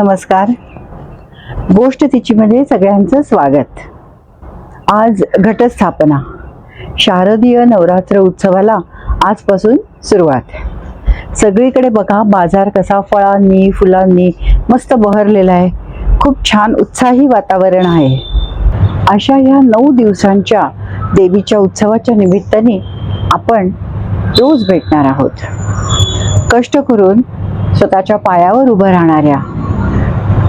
नमस्कार. गोष्ट तिचीमध्ये म्हणजे सगळ्यांचं स्वागत. आज घटस्थापना. शारदीय नवरात्र उत्सवाला आजपासून सुरुवात. सगळीकडे बघा बाजार कसा फळांनी फुलांनी मस्त बहरलेला आहे. खूप छान उत्साही वातावरण आहे. अशा ह्या नऊ दिवसांच्या देवीच्या उत्सवाच्या निमित्ताने आपण रोज भेटणार आहोत. कष्ट करून स्वतःच्या पायावर उभं राहणाऱ्या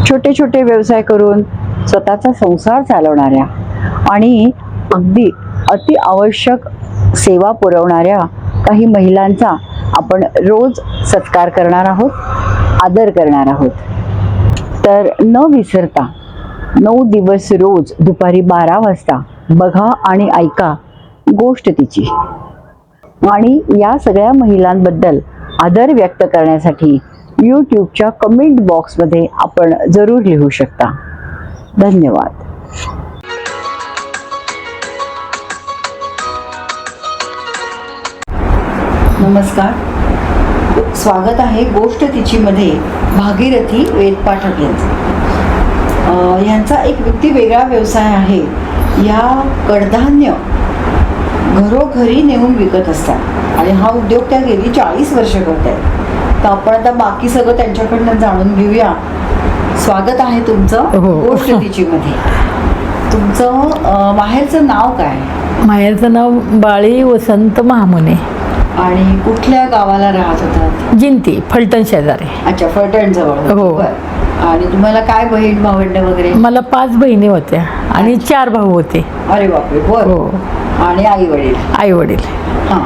छोटे छोटे व्यवसाय करून स्वतःचा संसार चालवणाऱ्या आणि अगदी अति आवश्यक सेवा पुरवणाऱ्या काही महिलांचा आपण रोज सत्कार करणार आहोत आदर करणार आहोत. तर न विसरता नऊ दिवस रोज दुपारी बारा वाजता बघा आणि ऐका गोष्ट तिची. आणि या सगळ्या महिलांबद्दल आदर व्यक्त करण्यासाठी यूट्यूबच्या कमेंट बॉक्समध्ये आपण जरूर लिहू शकता. धन्यवाद. नमस्कार. स्वागत आहे गोष्ट तिचीमध्ये भागीरथी वेद पाठक यांचं यांचा एक व्यक्ती वेगळा व्यवसाय आहे. या कडधान्य घरोघरी नेऊन विकत असतात. आणि हा उद्योग त्या गेली चाळीस वर्ष करत आहेत तर आपण आता बाकी सगळं त्यांच्याकडनं जाणून घेऊया. स्वागत आहे तुमचं हो. गोष्ट तिचीमध्ये तुमचं माहेरचं नाव काय? माहेरचं नाव बाळी वसंत महामुने. आणि कुठल्या गावाला राहत होतात? जिंती फलटण शेजारी. अच्छा फलटण जवळ. हो. आणि तुम्हाला काय बहीण भावंड वगैरे? मला पाच बहिणी होत्या आणि चार भाऊ होते. अरे बापरे हो. आणि आई वडील आई वडील हा.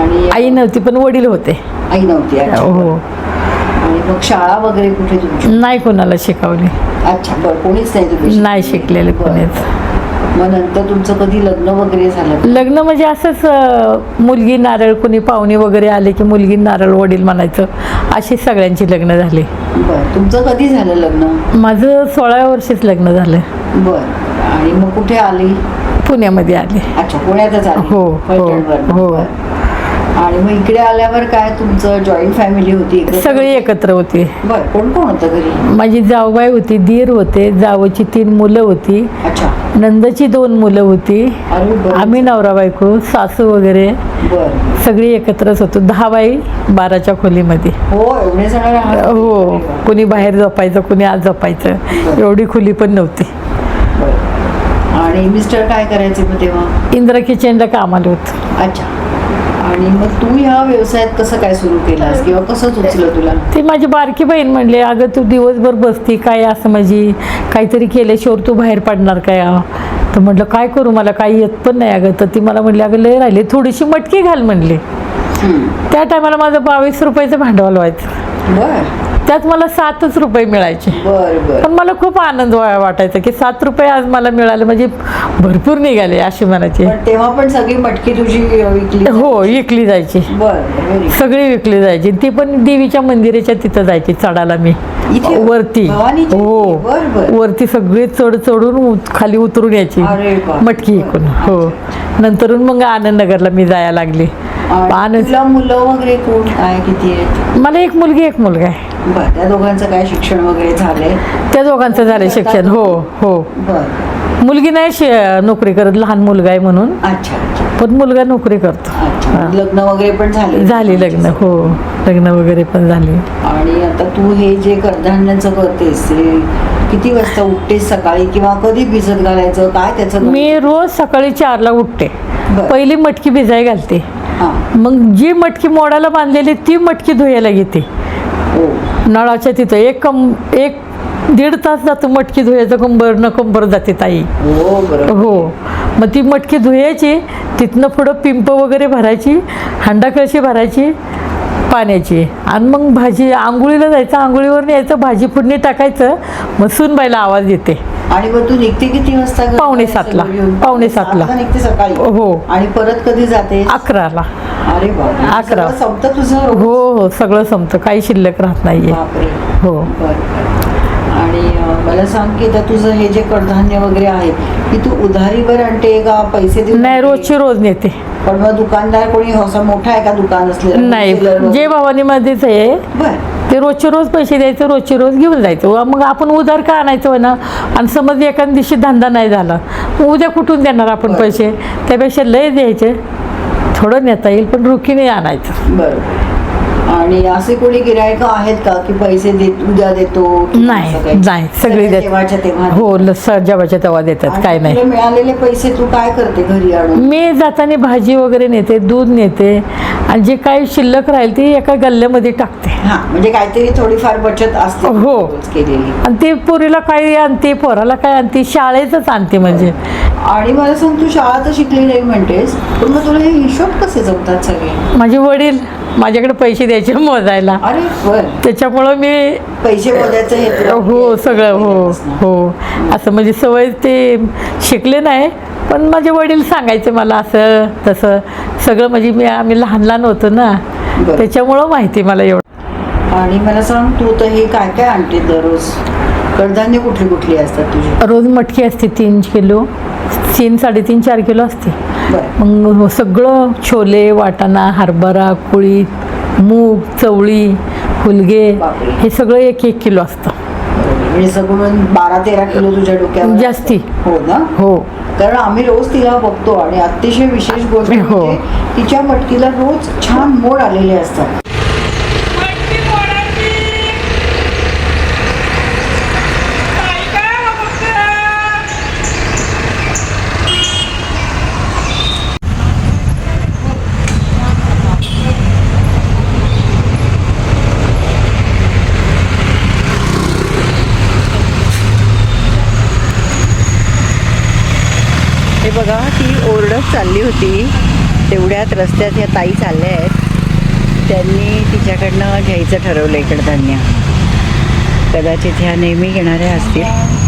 आणि आई? नव्हती पण वडील होते. आई नव्हती अच्छा, हो. आणि मग शाळा वगैरे कुठे तुमची? नाही कोणाला शिकवली. अच्छा बरं कोणीच नाही तुम्ही नाही शिकलेले बरं. कोणीच. मग नंतर तुमचं कधी लग्न वगैरे झालं लग्न म्हणजे असंच अं, मुलगी नारळ कोणी पाहुणे वगैरे आले की मुलगी नारळ वडील म्हणायचं. अशी सगळ्यांची लग्न झाली. बरं तुमचं कधी झालं लग्न? माझं सोळाव्या वर्षीच लग्न झालं. बरं आणि मग कुठे आली? पुण्यामध्ये आले. अच्छा पुण्यातच आली. हो, हो, फलटणवरनं. हो. बरं. आणि मग इकडे आल्यावर काय तुमचं जॉईंट फॅमिली होती? सगळी एकत्र होती. बरं कोण कोण होतं घरी? माझी जाऊबाई होती दीर होते जावची तीन मुलं होती. अच्छा. नंदची दोन मुलं होती. अरे बरं. आम्ही नवरा बायको सासू वगैरे. बरं. सगळी एकत्रच होतो. दहा बाई बाराच्या खोलीमध्ये. हो एवढे जण राहत होते. हो. कुणी बाहेर झोपायचं कुणी आज झोपायचं. एवढी खोली पण नव्हती. बरं. आणि मिस्टर काय करायचे मग तेव्हा? इंदिरा किचनला कामाला होत. अच्छा. आणि मग तू ह्या व्यवसायात कसं काय सुरू केलास? किंवा कसं सुचलं तुला? ती माझी बारकी बहीण म्हणले अगं तू दिवसभर बसती काय असं माझी? काहीतरी केल्याशिवाय तू बाहेर पडणार काय? तर म्हटलं काय करू? मला काही येत पण नाही अगं. तर ती मला म्हणली अगं लय राहिली. थोडीशी मटकी घाल म्हणली. त्या टायमाला माझं बावीस रुपयाचं भांडवल व्हायचं. बर. त्यात मला सातच रुपये मिळायचे. बर बर. पण मला खूप आनंद वाटायचा की सात रुपये आज मला मिळाले म्हणजे भरपूर निघाले असे म्हणायचे तेव्हा पण सगळी मटकी तुझी विकली हो विकली जायची. सगळी विकली जायची. ती पण देवीच्या मंदिराच्या तिथं जायची चढायला मी? वरती. हो. वरती सगळे चढ चढून खाली उतरून यायची. मटकी इकून हो. नंतरून मग आनंदनगरला मी जायला लागली. मुलं वगैरे कोण? काय किती आहेत? मला एक मुलगी एक मुलगा आहे. बर त्या दोघांचं काय शिक्षण वगैरे झालंय? त्या दोघांचं झालं शिक्षण हो हो. बर. मुलगी नाही शे- नोकरी करत लहान मुलगा आहे म्हणून. अच्छा अच्छा. पण मुलगा नोकरी करतो. अच्छा लग्न वगैरे पण झाले झाली लग्न हो. लग्न वगैरे पण झाली. आणि आता तू हे जे कडधान्याचं करतेस ते किती वाजता उठतेस सकाळी? किंवा कधी भिजत घालायचं? काय त्याचं? मी रोज सकाळी चारला उठते. बरं. पहिली मटकी भिजाय घालते. हां मग जी मटकी मोडाला बांधलेली ती मटकी धुयाला घेते. हो. नळाच्या तिथं एक कम एक दीड तास जातो मटकी धुयाचं कंबर न कंबर जाते ताई. हो हो. मग ती मटकी धुयाची तिथनं पुढं पिंप वगैरे भरायची हांडा कळशी भरायची पाण्याची. आणि मग भाजी आंघोळीला जायचं आंघोळीवर यायचं भाजी फोडणी टाकायचं मग सुनबाईला आवाज येते आणि मग तू निघते किती वाजता? पावणे सातला. पावणे सातला. निघते सकाळी हो. आणि परत कधी जाते अकराला अरे अकरा. संपतं तुझं? हो हो सगळं संपतं काही शिल्लक राहत नाहीये हो मला सांग की तुझं हे जे कडधान्य वगैरे आहे की तू उधारीवर आणते का पैसे देऊन नाही? रोजची रोज नेते. पण मग दुकानदार कोणी असा मोठा आहे का दुकान असलेला? नाही Wholesaler वगैरे? जे भवानीमध्येच आहे बर. ते रोजचे रोज पैसे द्यायचे रोजचे रोज घेऊन जायचं. मग आपण उधार का आणायचं ना आणि समज एखाद्या दिवशी धंदा नाही झाला मग उद्या कुठून देणार आपण बरं. पैसे? त्यापेक्षा लय द्यायचे. थोडं नेता येईल पण रुखीने आणायचं. बरोबर आणि असे कोणी गिरायक आहेत का की पैसे देत उद्या देतो नाही? नाही सगळे देत तेव्हाच्या तेव्हा हो जेव्हाच्या तेव्हा देतात आणि काय नाही. मिळालेले पैसे तू काय करते घरी आणून? मी जाताना भाजी वगैरे नेते दूध नेते आणि जे काही शिल्लक राहील ती एका गल्ल्यामध्ये टाकते. हा म्हणजे काहीतरी थोडीफार बचत असते हो. केलेली. आणि ते पोरीला काय आणते पोराला काय आणते शाळेतच आणते म्हणजे. आणि मला सांग तू शाळा तर शिकली नाही म्हणतेस पण मग तुला हे हिशोब कसे जमतात सगळे? माझे वडील माझ्याकडे पैसे द्यायचे मोजायला. अरे बर. त्याच्यामुळं मी पैसे मोजायचं हे तुला हो सगळं हो. हो. असं म्हणजे सवय ते शिकले नाही पण माझे वडील सांगायचे मला असं तसं. सगळं म्हणजे मी आम्ही लहान लहान होतो ना बरं. त्याच्यामुळं माहिती मला एवढं. आणि मला सांग तू तर हे काय काय आणते दररोज? कडधान्य कुठली कुठली असतात तुझी? रोज मटकी असते तीन किलो तीन साडेतीन चार किलो असते. मग सगळं छोले वाटाणा हरभरा कुळीत मूग चवळी बापरे. हे सगळं एक एक किलो असतं. म्हणजे सगळं बारा तेरा किलो तुझ्या डोक्यावर जास्ती. हो ना? हो. कारण आम्ही रोज तिला बघतो आणि अतिशय विशेष गोष्ट हो. म्हणजे तिच्या मटकीला रोज छान मोड आलेले असतात. हे बघा ती ओरडत चालली होती. तेवढ्यात रस्त्यात ह्या ताई चालल्या आहेत. त्यांनी तिच्याकडनं घ्यायचं ठरवलं कडधान्य कदाचित ह्या नेहमी घेणाऱ्या असतील.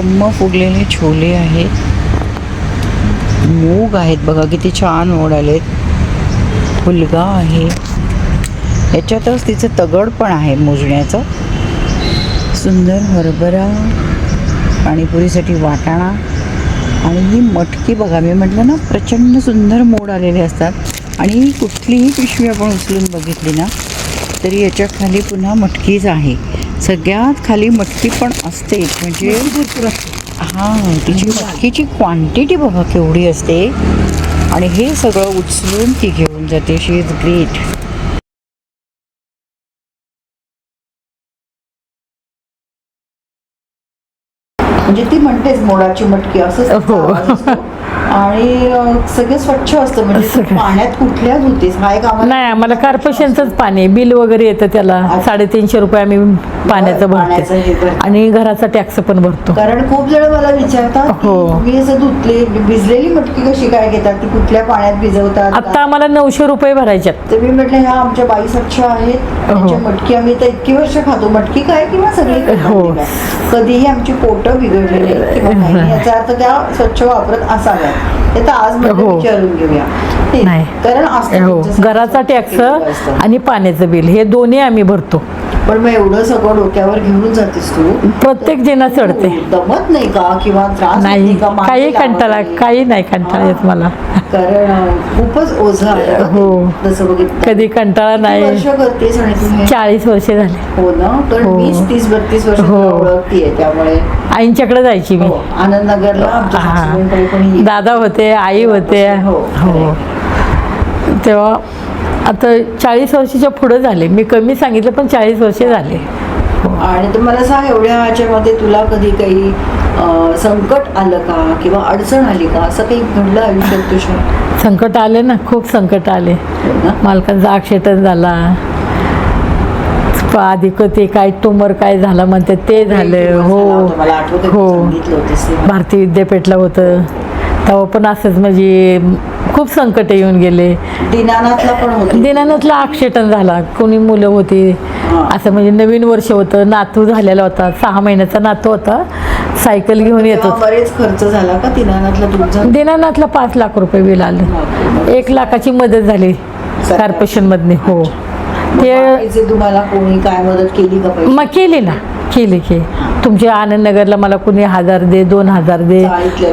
टम्म फुगलेले छोले आहेत मूग आहेत बघा किती छान मोड आलेत फुलगा आहे. याच्यातच तिचं तगड पण आहे मोजण्याचं. सुंदर हरभरा पाणीपुरीसाठी वाटाणा आणि ही मटकी बघा मी म्हटलं ना प्रचंड सुंदर मोड आलेले असतात. आणि कुठलीही पिशवी आपण उचलून बघितली ना तरी याच्या खाली पुन्हा मटकीच आहे. सगळ्यात खाली मटकी पण असतेच. म्हणजे हां तिची मटकीची क्वांटिटी बघा केवढी असते. आणि हे सगळं उचलून ती घेऊन जाते शी इज ग्रेट म्हणजे ती म्हणतेच मोडाची मटकी असं हो. आणि सगळं स्वच्छ असतं. म्हणजे. पाण्यात कुठल्या धुतेस हा एक आम्हाला नाही आम्हाला कार्पोरेशनचंच पाणी बिल वगैरे येतं त्याला. साडेतीनशे रुपये आम्ही पाण्याचं पाण्याचं हे भरतो भरतो. आणि घराचा टॅक्स पण भरतो कारण खूप जण मला विचारतात की हो. तुम्ही असं धुतले भिजलेली मटकी कशी काय घेतात ती कुठल्या पाण्यात भिजवतात आता आम्हाला नऊशे रुपये भरायच्यात तर मी म्हटलं ह्या आमच्या बाई स्वच्छ आहेत त्यांच्या मटकी आम्ही तर इतकी वर्ष खातो मटकी काय किंवा सगळी हो. काय कधीही आमची पोटं बिघडली नाही किंवा काही नाही. याचा अर्थ त्या स्वच्छ वापरत असाव्यात ते तर आज म्हटलं हो. विचारून घेऊया ते- नाही. कारण असतं हो तुमचं घराचा टॅक्स केलेलं असतं. आणि पाण्याचं बिल हे दोन्ही आम्ही भरतो पण मग एवढं सगळं डोक्यावर घेऊन जातेस तू? प्रत्येक जण चढते दमत नाही का? किंवा त्रास नाही. का? काही कंटाळा? काही नाही कंटाळा येत मला. कारण खूपच ओझं. हो. जसं बघितलं कधी कंटाळा नाही. वर्ष करतेस आणि तू? चाळीस वर्षे झाले. हो ना? कारण हो. वीस तीस बत्तीस वर्ष हो. ओळखतीये त्यामुळे. आईंच्याकडे जायची मी. हो. आनंदनगरला दादा होते आई होते. हो, हो. तेव्हा आता चाळीस वर्षाच्या पुढे झाले. मी कमी सांगितलं पण चाळीस वर्षे झाले. आणि तर मला सांग एवढ्या ह्याच्यामध्ये तुला कधी काही संकट आलं का? किंवा अडचण आली का? असं काही घडलं आयुष्यात तुझ्या? संकट आले ना खूप संकट आले. हो मालकांचा ॲक्सिडेंट झाला. अधिक ते काय टुमर काय झालं म्हणते ते झालं. हो मला आठवत हो. भारतीय विद्यापीठला होतं. तेव्हा पण असंच म्हणजे खूप संकट येऊन गेले. दिनानाथला पण दिनानाथला आक्षेपण झाला. कोणी मुलं होती. असं म्हणजे नवीन वर्ष होतं. नातू झालेला होता. सहा महिन्याचा नातू होता. सायकल घेऊन येत होता. बरेच खर्च झाला का दिनानाथला दिनानाथला पाच लाख रुपये बिल आलं. एक लाखाची मदत झाली. कॉर्पोरेशन मधने हो. ते तुम्हाला कोणी काय मदत केली का मग केली ना. केली की तुमच्या आनंदनगरला मला कुणी हजार दे दोन हजार दे.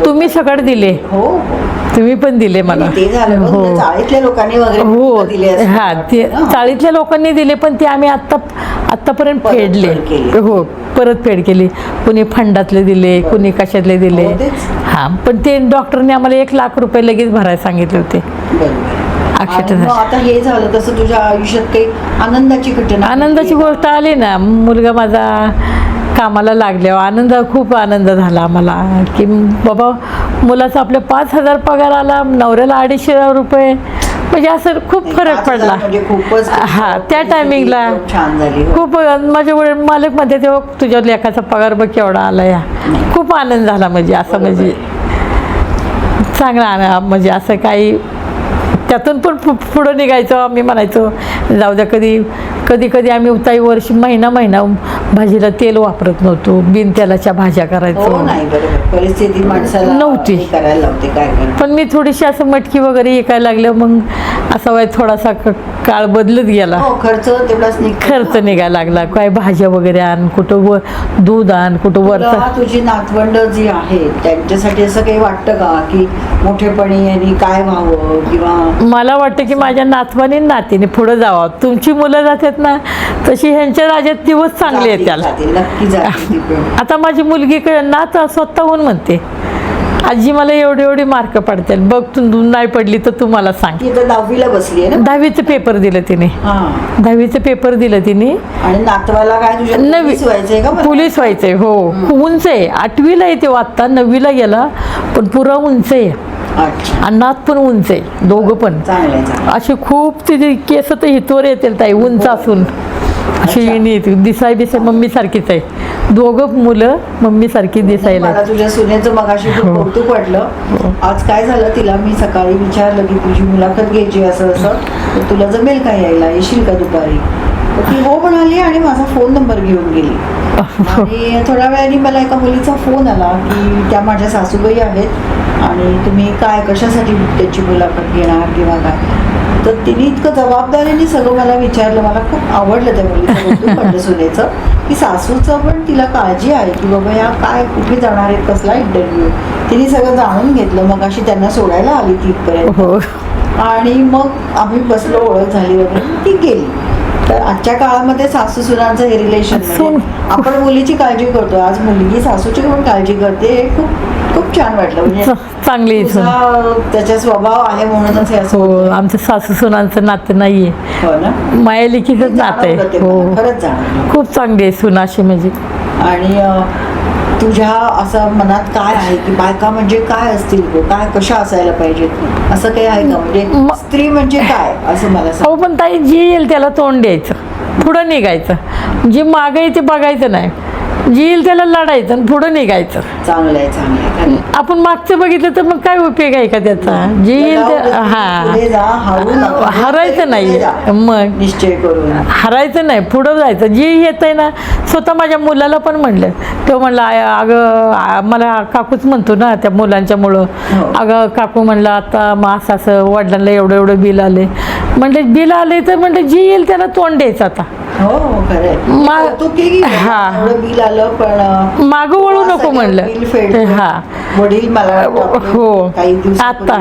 तुम्ही सगळं दिले. हो हो. तुम्ही पण दिले मला. ते झालं पण हो. तुला चाळीतल्या लोकांनी वगैरे हो. दिले असतील. हा ते? चाळीतल्या लोकांनी दिले पण ते आम्ही आत्ता आत्तापर्यंत परतफेड फेडले. केली. हो परतफेड केली. कुणी फंडातले दिले कुणी कशातले दिले. हो, तेच. हा पण ते डॉक्टरने आम्हाला एक लाख रुपये लगेच भरायला सांगितले होते. बरोबर. अक्षता आणि मग आता हे झालं तसं तुझ्या आयुष्यात काही आनंदाची घटना आनंदाची? गोष्ट आली ना. मुलगा माझा कामाला लागल्यावर आनंद खूप आनंद झाला आम्हाला. की बाबा मुलाचा आपल्या पाच हजार पगार आला नवऱ्याला अडीचशे रुपये. म्हणजे असं खूप फरक पडला. म्हणजे खूपच हा त्या टायमिंगला खूप छान झाली हो. खूप माझ्या वडील मालकमध्ये तेव्हा तुझ्या लेखाचा पगार बघ केवढा आला या खूप आनंद झाला म्हणजे असं म्हणजे. चांगला म्हणजे असं काही त्यातून पण पुढं निघायचं आम्ही म्हणायचो जाऊ द्या कधी कधी कधी आम्ही उताई वर्ष महिना महिना भाजीला तेल वापरत नव्हतो. बिन तेलाच्या भाज्या करायचो. हो नाही बरोबर. परिस्थिती माणसाला नव्हती. पण मी थोडीशी असं मटकी वगैरे विकायला लागलं मग असा वय थोडासा काळ बदलत गेला. हो खर्च खर्च निघायला लागला. काय भाज्या वगैरे आण कुठं व दूध आण कुठं वरचं तुला तुझी नातवंड जी आहेत त्यांच्यासाठी असं काही वाटतं का की मोठेपणी यांनी काय व्हावं किंवा मला वाटतं की माझ्या नातवानी नातीने पुढे जावं. तुमची मुलं जातात? ना तशी ह्यांच्या राज्यात दिवस चांगले जातील, येतात जातील, नक्की जातील ती पण. आता माझी मुलगी क- नात स्वतःहून म्हणते आजी मला एवढे एवढे मार्क पडतील बघ तू नाही पडली तर तू मला सांग. दहावीला बसली आहे ना? दहावीचं पेपर दिलं तिने. हा. दहावीचं पेपर दिलं तिने. नवी पोलीस व्हायचंय हो. उंच आहे आठवीला येते आत्ता नववीला गेला पण पुरा उंच आहे. आणि नात पण उंच आहे दोघं पण. असे खूप तिथे केस तर हितवर येतील ताई उंच असून. अशी. येणी दिसाय दिसाय मम्मी सारखीच आहे. दोघं मुलं मम्मी सारखी दिसायला तुझ्या सुनेचं मगाशी हो. कौतुक वाटलं. हो. आज काय झालं तिला? मी सकाळी विचारलं की तुझी मुलाखत घ्यायची असं असं. तुला जमेल का यायला? येशील का दुपारी? ती हो म्हणाली आणि माझा फोन नंबर घेऊन गेली. आणि थोड्या वेळाने मला एका मुलीचा फोन आला की त्या माझ्या सासूबाई आहेत आणि तुम्ही काय कशासाठी त्याची मुलाखत घेणार किंवा काय? तर तिने इतकं जबाबदारीने सगळं मला विचारलं. मला खूप आवडलं त्या मुलीचं सुनेचं. की सासूचं पण तिला काळजी आहे की बाबा या काय कुठे जाणार आहेत कसला इंटरव्ह्यू तिने सगळं जाणून घेतलं. मग अशी त्यांना सोडायला आली तिथपर्यंत हो. आणि मग आम्ही बसलो ओळख झाली वगैरे. ती गेली. तर आजच्या काळामध्ये सासू सुनांचं हे रिलेशन सून- आपण मुलीची काळजी करतो आज मुलगी सासूची पण काळजी करते. हे खूप खूप छान वाटलं. म्हणजे चांगली त्याचा स्वभाव आहे म्हणूनच हे असं हो. आमचं सासू सुनांचं नातं नाहीये. हो ना? माया लिखीचंच नातं आहे. हो. खरंच खूप चांगली आहे सून अशी म्हणजे. आणि तुझ्या असं मनात काय आहे? की बायका म्हणजे काय असतील गं? काय कशा असायला पाहिजेत? असं काही आहे का? म्हणजे स्त्री म्हणजे काय? असं मला सांग. अहो पण ताई जी येईल त्याला तोंड द्यायचं. पुढं निघायचं. जी मागं ते बघायचं नाही. येईल त्याला लढायचं आणि पुढं निघायचं. चांगलं आहे चांगलं आहे. खरं आहे. आपण मागचं बघितलं तर मग काय उपयोग आहे का त्याचा? जी येईल पुढे हा. जा, हारू नका. हरायचं पुढे नाही जा. मग? निश्चय करून. हरायचं नाही पुढं जायचं. जी येत आहे ना स्वतः माझ्या मुलाला पण म्हणलं. तो म्हणला "आय- अगं आ- मला काकूच म्हणतो ना त्या मुलांच्यामुळं हो. अगं काकू म्हणलं आता मग असं असं वडिलांना एवढं एवढं बिल आले म्हणलं बिल आले तर म्हणलं जी येईल त्याला तोंड द्यायचं आता. हो हो हा. मागं वळू नको सगळं म्हणलं. हा वडील मला हो काही आता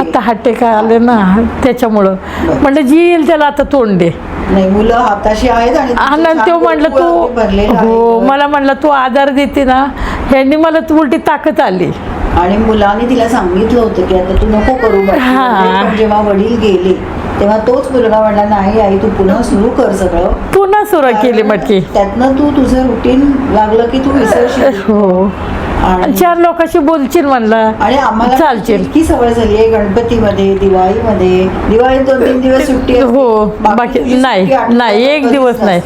आता हट्टे काय आले ना त्याच्यामुळं. म्हणलं जी येईल त्याला आता तोंड दे नाही मुलं हाताशी आहेत आणि हा तो म्हणलं तू हो. मला म्हणलं तू आधार देते ना ह्यांनी मला तू उलटी ताकद आली आणि मुलाने तिला सांगितलं होतं की आता तू नको करू. हा. जेव्हा वडील गेले तेव्हा तोच मुलगा म्हणला नाही आई तू पुन्हा सुरू कर सगळं. पुन्हा सुरू केली मटकी. त्यातनं तू तुझं रुटीन लागलं की तू विसरशील हो. चार लोकांशी बोलशील म्हणलं आणि आम्हाला चालशील. इतकी सवय झाली आहे गणपतीमध्ये दिवाळीमध्ये. दिवाळीत दोन तीन दिवस सुट्टी. हो, बाकी- नाही, नाही, एक दिवस नाही.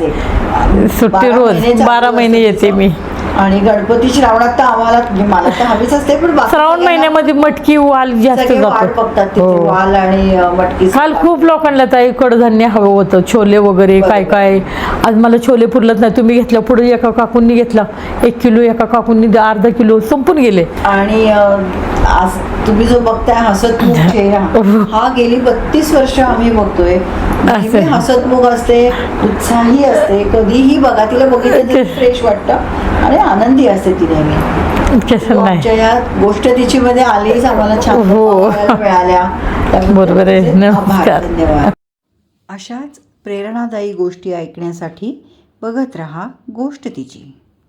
सुट्टी रोज बारा महिने येते. मी. आणि गणपती श्रावणात तर आम्हाला म्हणजे मला तर हवीच असते पण बाकी श्रावण सगळ्यांना महिन्यामध्ये मटकी वाल जास्त सगळे वाट जातो बघतात तिथे हो. वाल आणि अ, मटकी काल खूप लोकांना ताई कडधान्य हवं होतं छोले वगैरे काय काय. आज मला छोले पुरलत नाही तुम्ही घेतलं पुढे एका काकूंनी घेतला एक किलो एका काकूंनी द- अर्धा किलो संपून गेले. आणि अ, आज तुम्ही जो बघताय हसतमुख चेहरा हा गेली बत्तीस वर्ष आम्ही बघतोय. नेहमी. हसतमुख असते उत्साही असते कधीही बघा तिला बघितलं फ्रेश वाटतं. आणि आनंदी असते ती नेहमी. या गोष्ट तिची मध्ये आलीच आम्हाला छान हो. मिळाल्या. बरोबर आहे. धन्यवाद. अशाच प्रेरणादायी गोष्टी ऐकण्यासाठी बघत रहा गोष्ट तिची.